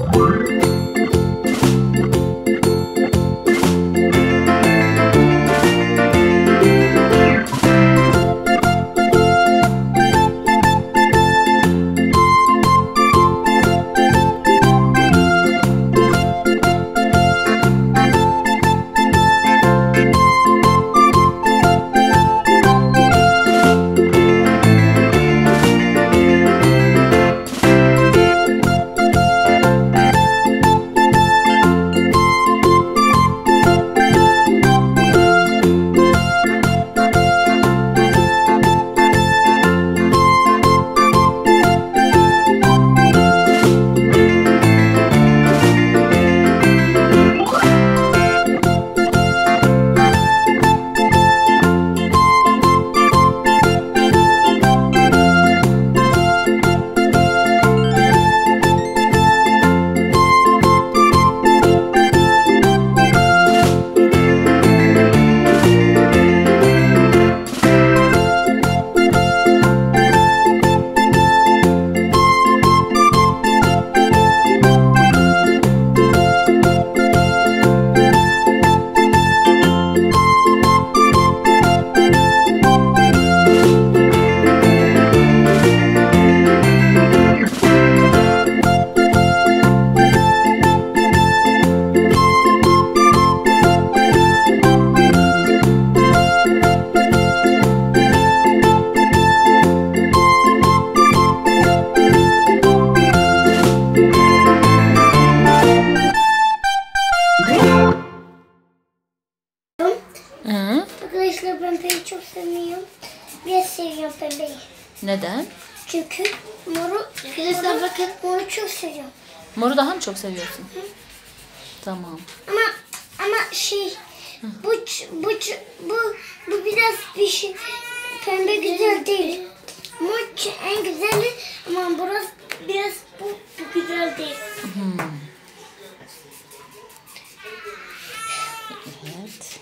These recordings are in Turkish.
Hı? Moru, moru, bakın moru çok seviyorum. Moru daha mı çok seviyorsun? Tamam. Ama ama şey bu bu bu bu biraz bir şey pembe güzel değil. Mor en güzeli ama burası biraz bu, bu güzel değil.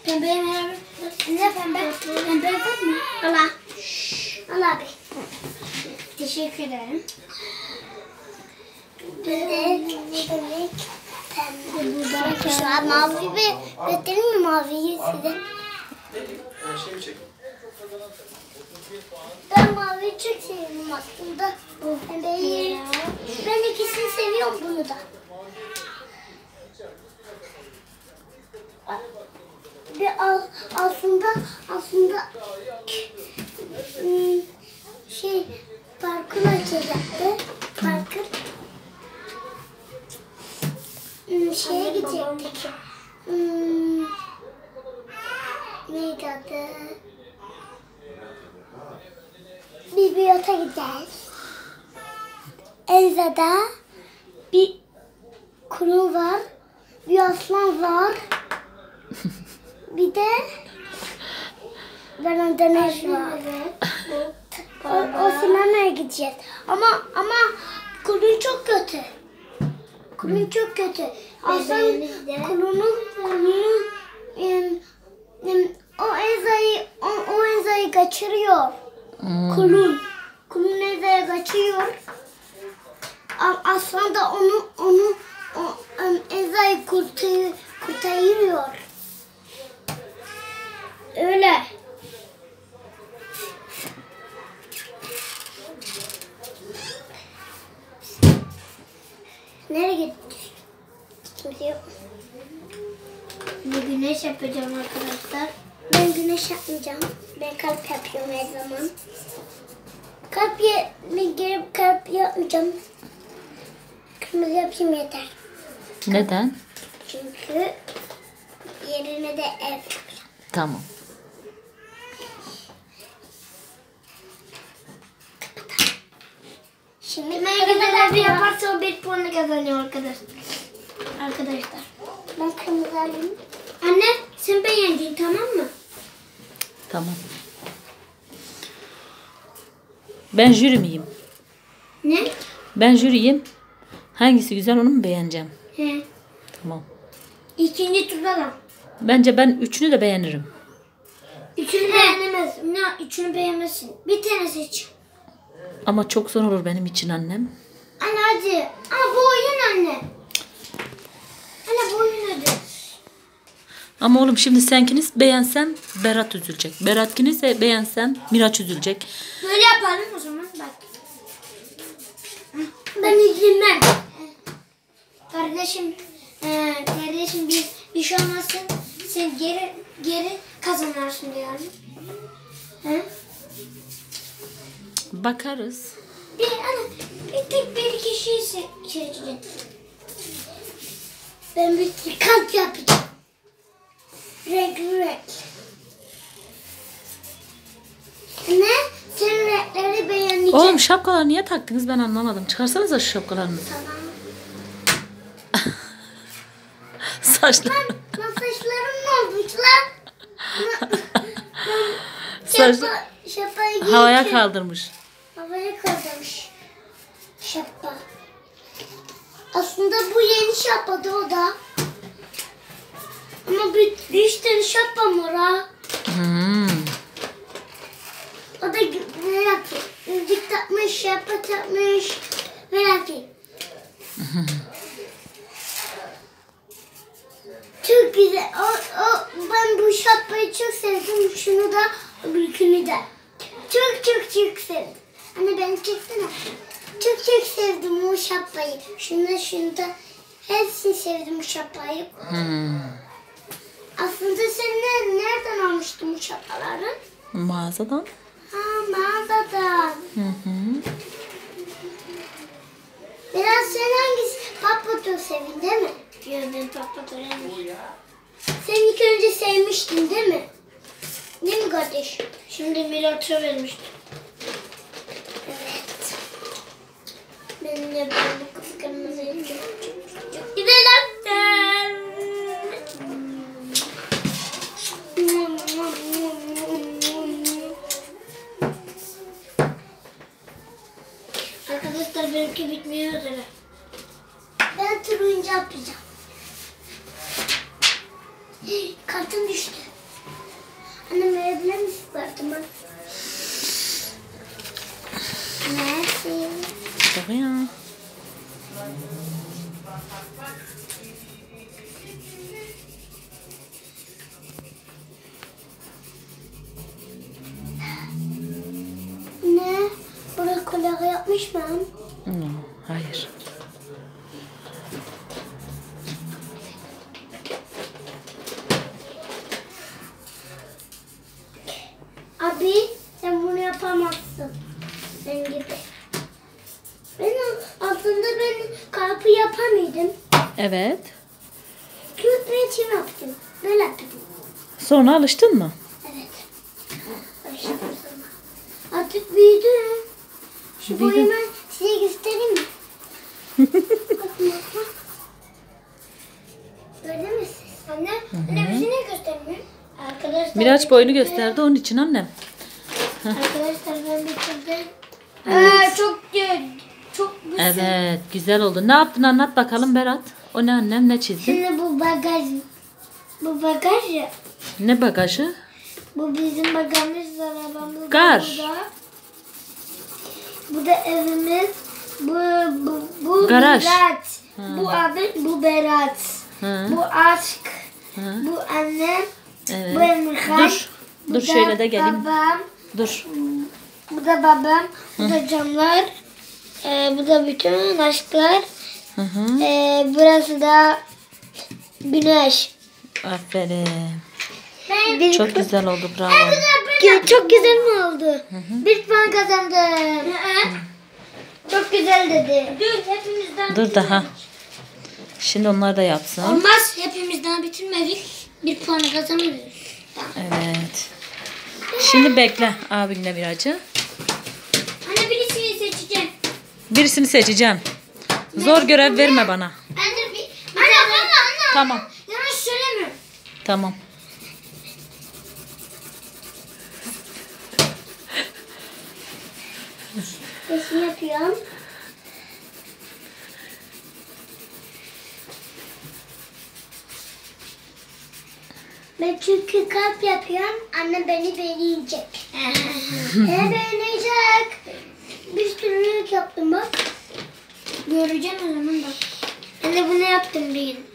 Evet. Merhaba. Ne pembe? Pembe var mı? Allah. Allah abi. Teşekkür ederim. Bebek, bebek, pembe. An mavi bir göstereyim mi maviyi size? Ben maviyi çok seviyorum aslında. Bu pembeyi. Ben ikisini seviyorum bunu da. Al, aslında aslında şey parkur açacaktı. Parkur hmm, şeye gidecektik. Hmm, neydi adı? Bibliyota gideceğiz. Elza'da bir kuru var. Bir aslan var. Bir de ben dönüş var. Gideceğiz. Ama ama kulun çok kötü. Kulun çok kötü. Aslan kulunun kulunun em, em, o enzayı o, o enzayı kaçırıyor. Hmm. Kulun. Kulun enzayı kaçıyor. A- Aslan da onu onu o, em, enzayı kurtar, kurtarıyor. Öyle. Nereye gittik? Kimse yok. Bir güneş yapacağım arkadaşlar. Ben güneş yapmayacağım. Ben kalp yapıyorum her zaman. Kalp ye, ben gelip kalp yapmayacağım. Kırmızı yapayım yeter. Neden? Çünkü yerine de ev yapacağım. Tamam. Şimdi Meğer bir yaparsa o bir puanı kazanıyor arkadaşlar. Arkadaşlar. Ben kırmızı alayım. Anne sen beğendin tamam mı? Tamam. Ben jüri miyim? Ne? Ben jüriyim. Hangisi güzel onu mu beğeneceğim? He. Tamam. İkinci turda da. Bence ben üçünü de beğenirim. Üçünü beğenemezsin. Ne? Üçünü beğenmezsin. Bir tane seç. Ama çok zor olur benim için annem. Anne hadi. Ama bu oyun anne. Ama oğlum şimdi senkiniz beğensem Berat üzülecek. Berat'kiniz de beğensem Miraç üzülecek. Böyle yapalım o zaman bak. Ben üzülmem. Kardeşim, e, kardeşim bir bir şey olmasın. Sen geri geri kazanarsın yani. He? Bakarız. Bir, ana, bir tek bir kişiyi se- seçeceğim. Ben bir kalp yapacağım. Renkli renk. Ne? Sen renkleri beğeneceksin. Oğlum şapkaları niye taktınız ben anlamadım. Çıkarsanıza şu şapkalarını. Tamam. Saçlar. Lan saçlarım ne olmuş lan? Saç Şapa, şapayı havaya kaldırmış. Havaya kaldırmış. Şapa. Aslında bu yeni şapadı o da. Ama bir, bir tane şapam var ha. Hmm. O da merak et. Yüzük takmış, şapa takmış. Merak et. çok güzel. O, o, ben bu şapayı çok sevdim. Şunu da, öbürkünü de. Çok çok çok sevdim. Anne beni çeksene. Çok çok sevdim o şapayı. Şunu şunu da. Hepsini sevdim bu şapayı. Hmm. Aslında sen ne, nereden almıştın bu şapaları? Mağazadan. Ha mağazadan. Hı hı. Biraz sen hangisi? Papato sevin değil mi? Yok ben öğrenmiyorum. Sen ilk önce sevmiştin değil mi? Değil mi kardeş? Şimdi Milat'a vermiştim. Kartım düştü. Anne verebilir misin kartımı? Mersi. Tabii ya. Ne? Buraya kolye yapmış mı? No, hayır. Abi sen bunu yapamazsın. Sen gibi. Ben aslında ben kalpı yapamıyordum. Evet. Kürt reçim yaptım. Böyle yaptım. Sonra alıştın mı? Evet. Sonra. Artık büyüdü. Şu Büyüdü. boyumu size göstereyim mi? Bakın bakın. Gördün mü siz? Anne, anne niye göstermiyor? Arkadaşlar, Miraç boyunu gösterdi onun için annem. Arkadaşlar ben bitirdim. Ee, çok. Çok güzel. Evet güzel oldu. Ne yaptın anlat bakalım Berat. O ne annem ne çizdin? Şimdi bu bagaj. Bu bagaj ya. Ne bagajı? Bu bizim bagajımız arabamız. Gar. burada. Bu da evimiz. Bu bu bu Garaj. Berat. Bu abi bu Berat. Hı. Bu aşk. Hı. Bu annem. Bu Evet. Emirhan. Dur. Bu Dur şöyle de geleyim. Babam. Dur. Bu da babam. Bu da camlar. Ee, bu da bütün aşklar. Hı hı. Ee, burası da güneş. Aferin. Bir, Çok güzel oldu bravo. Ki- Çok güzel mi oldu? Bir puan kazandım. Çok güzel dedi. Dur hepimizden. Dur daha. Şimdi onlar da yapsın. Olmaz hepimizden bitirmedik. Bir puan kazanırız. Evet. Şimdi bekle abinle Miraç'ı. Anne birisini seçeceğim. Birisini seçeceğim. Zor görev verme bana. Anne bir... Anne anne anne. Tamam. Yanlış söylemiyorum. Tamam. Resim yapıyorum. Ben çünkü kalp yapıyorum. Anne beni beğenecek. ne beğenecek? Bir sürü yaptım bak. Göreceğim o zaman bak. Anne bunu yaptım bir gün.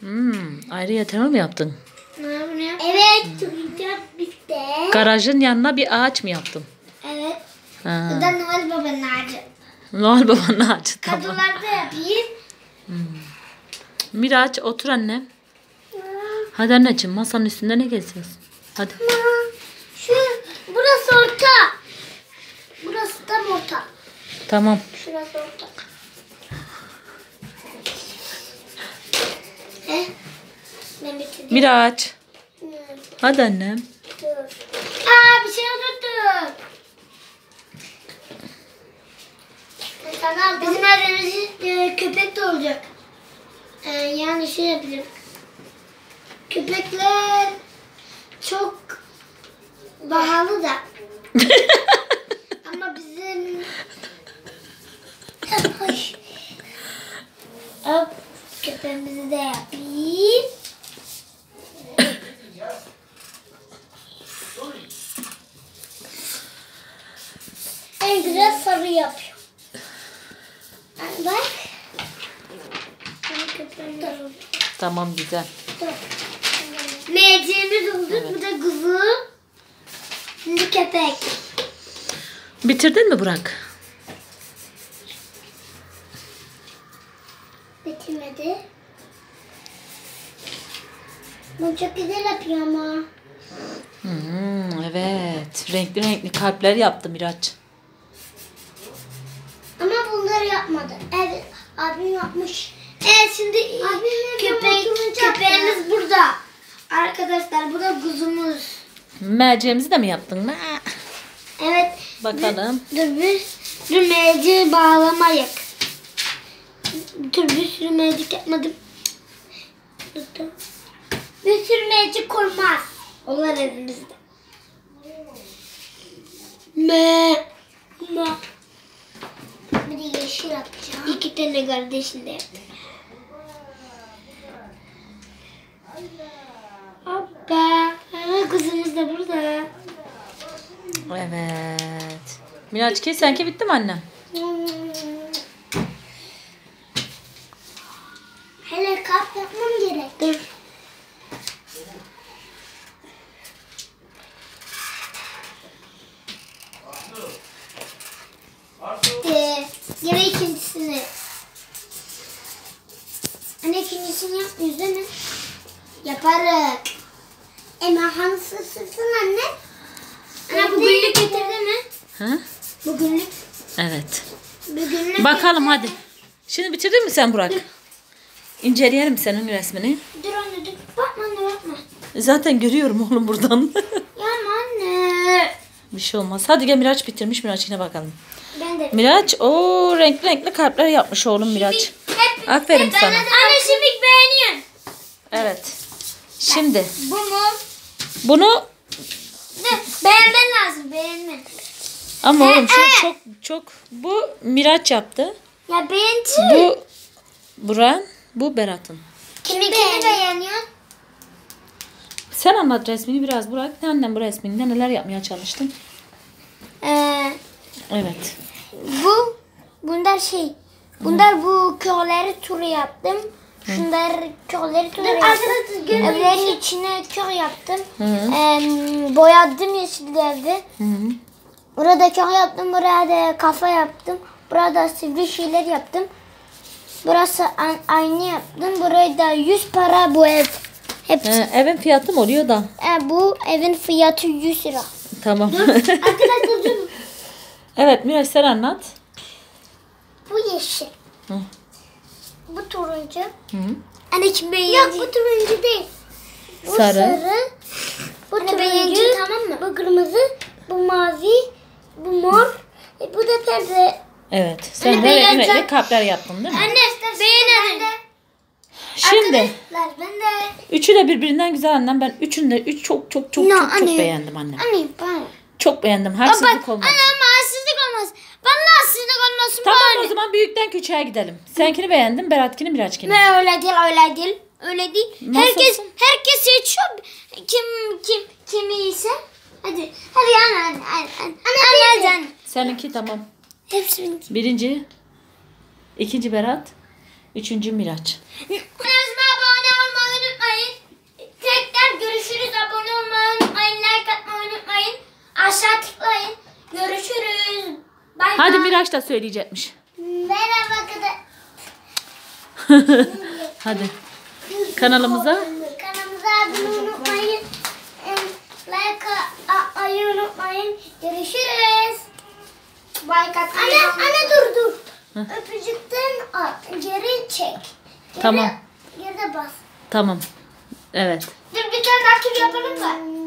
Hmm, ayrı yatırma mı yaptın? Ha, Onu yap. Evet. Turuncu bitti. Garajın yanına bir ağaç mı yaptın? Evet. Ha. Bu da Noel Baba'nın ağacı. Noel babanın ağacı tamam. Kadılarda yapayım. Miraç otur anne. Hadi anneciğim masanın üstünde ne geziyorsun? Hadi. Şu burası orta. Burası tam orta. Tamam. Şurası orta. He? Ben bitirdim. Miraç. Hı, Hadi annem. Dur. Aa bir şey unuttum. Sana Bizim evimizde e, köpek de olacak. E, yani şey yapacak. Köpekler çok pahalı da. Ama bizim köpeğimizi de yapayım. En güzel sarı yapıyor. Yani bak. Tamam güzel. Meyceğimiz oldu. Bu da kuzu. Şimdi köpek. Bitirdin mi Burak? Bitirmedi. Bu çok güzel yapıyor ama. Hmm, evet. Renkli renkli kalpler yaptı Miraç. Ama bunları yapmadı. Evet, abim yapmış. Evet şimdi köpek, köpeğimiz burada. Arkadaşlar bu da kuzumuz. Merceğimizi de mi yaptın? mı? Evet. Bakalım. Dur bir sürü merceği bağlamayık. Dur bir sürü mercek yapmadım. Dur, dur. Bir sürü mercek olmaz. Onlar evimizde. Me. Me. De yeşil yapacağım. İki tane kardeşim de yaptım. Aa, Kızımız da burada. Evet. Miraç ki senki bitti mi annem? Hele kalp yapmam gerek. Dur. Yine ikincisini. Anne ikincisini yapmıyoruz değil mi? Yaparız. Ema hangisisisin anne? Anne bugünlük getirdi mi? Ha? Bugünlük. Evet. Bugünlük. Bakalım hadi. Şimdi bitirdin mi sen Burak? İnceleyelim senin resmini. Dur anne dur. Bakma anne bakma. Zaten görüyorum oğlum buradan. Ya anne. Bir şey olmaz. Hadi gel Miraç bitirmiş Miraç yine bakalım. Ben de. Miraç o renkli renkli kalpler yapmış oğlum Miraç. Hep, Aferin sana. Anne şimdi beğeniyorsun. Evet. Şimdi bunu Ne? Beğenmen lazım beğenmen. ama oğlum şu çok çok bu Miraç yaptı. Ya beğenci. Bu Buran, bu Berat'ın. Kimi kimi beğeniyorsun? Sen anlat resmini biraz Burak. Ne annem bu resminde neler yapmaya çalıştın? Ee, Evet. Bu bunlar şey. Bunlar bu köyleri turu yaptım. Şunlar köyleri turu yaptım. Evlerin içine köy yaptım. Hı hı. Ee, boyadım yeşil evi. Burada köy yaptım. Buraya da kafa yaptım. Burada sivri şeyler yaptım. Burası aynı yaptım. Buraya da 100 para bu ev. Hepsi. Ee, evin fiyatı mı oluyor da? E, bu evin fiyatı 100 lira. Tamam. Arkadaşlar dur. evet Miraç sen anlat. Bu yeşil. Hı. Bu turuncu. Hı. Anne kim beğendi? Yok bu turuncu değil. Bu Sarı. sarı. Bu turuncu. tamam mı? Bu kırmızı. Bu mavi. Bu mor. E, bu da pembe. Evet. Sen Anne, de renkli beğeneceğim. renkli kalpler yaptın değil mi? Anne beğenelim. Şimdi Arkadaşlar ben de. üçü de birbirinden güzel annem. Ben üçünü de üç çok çok çok No, çok, çok anne. beğendim annem. Anne ben. Çok beğendim. Haksızlık olmaz. Anne Osman. Tamam o zaman büyükten küçüğe gidelim. Senkini beğendim, Berat'kini Miraç'kini. Ne öyle değil, öyle değil. Öyle değil. Nasılsın? Herkes herkes seçiyor. Kim kim kimi ise. Hadi hadi ana ana ana ana ana. Seninki tamam. Hepsi birinci. Birinci. İkinci Berat. Üçüncü Miraç. Kanalıma abone olmayı unutmayın. Tekrar görüşürüz. Abone olmayı unutmayın. Like atmayı unutmayın. Aşağı Hadi Miraç da söyleyecekmiş. Merhaba kadar. Hadi. Kanalımıza Kanalımıza abone olmayı unutmayın. Like a- ayı unutmayın. Görüşürüz. Like Anne, anne dur dur. Öpücükten al, geri çek. Geri, Tamam. Geride bas. tamam. Evet. Dur bir tane daha yapalım mı?